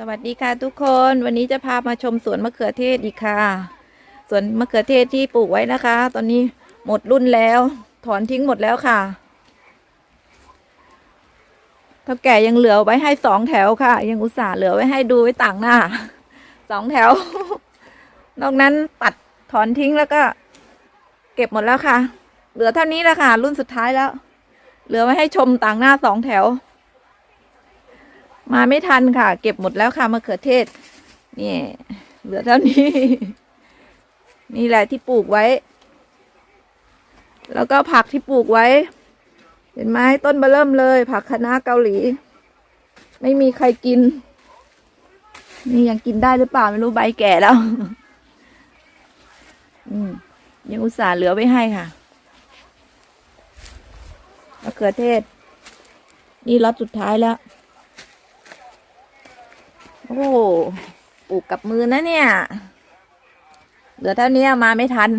สวัสดีค่ะทุกคนวันนี้จะพามาชมสวนมะเขือเทศอีกค่ะสวนมะเขือเทศที่ปลูกไว้นะคะ ตอนนี้หมดรุ่นแล้ว ถอนทิ้งหมดแล้วค่ะเท่าแก่ยังเหลือไว้ให้สองแถวค่ะ ยังอุตส่าห์เหลือไว้ให้ดูไว้ต่างหน้าสองแถว นอกนั้นตัดถอนทิ้งแล้วก็ เก็บหมดแล้วค่ะ เหลือเท่านี้แหละค่ะ รุ่นสุดท้ายแล้ว เหลือไว้ให้ชมต่างหน้าสองแถว มาไม่ทันค่ะ เก็บหมดแล้วค่ะมะเขือเทศ นี่ เหลือเท่านี้ นี่แหละที่ปลูกไว้ แล้วก็ผักที่ปลูกไว้ เห็นไหมต้นเบเริ่มเลย ผักคะน้าเกาหลี ไม่มีใครกิน นี่ยังกินได้หรือเปล่าไม่รู้ใบแก่แล้ว อืมยังอุตส่าห์เหลือไว้ให้ค่ะมะเขือเทศ นี่ล็อตสุดท้ายแล้ว โอ้ปลูกกับมือนะเนี่ย เหลือเท่านี้มาไม่ทัน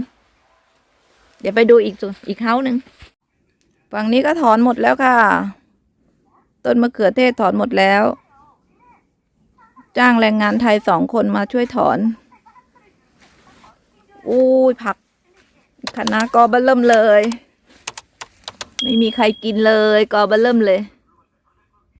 เดี๋ยวไปดูอีกส่วนอีกเฮ้าหนึ่งฝั่งนี้ก็ถอนหมดแล้วค่ะ ต้นมะเขือเทศถอนหมดแล้ว จ้างแรงงานไทยสองคนมาช่วยถอนอุ้ยผักคณะกอเบอเริ่มเลย ไม่มีใครกินเลย กอเบอเริ่มเลย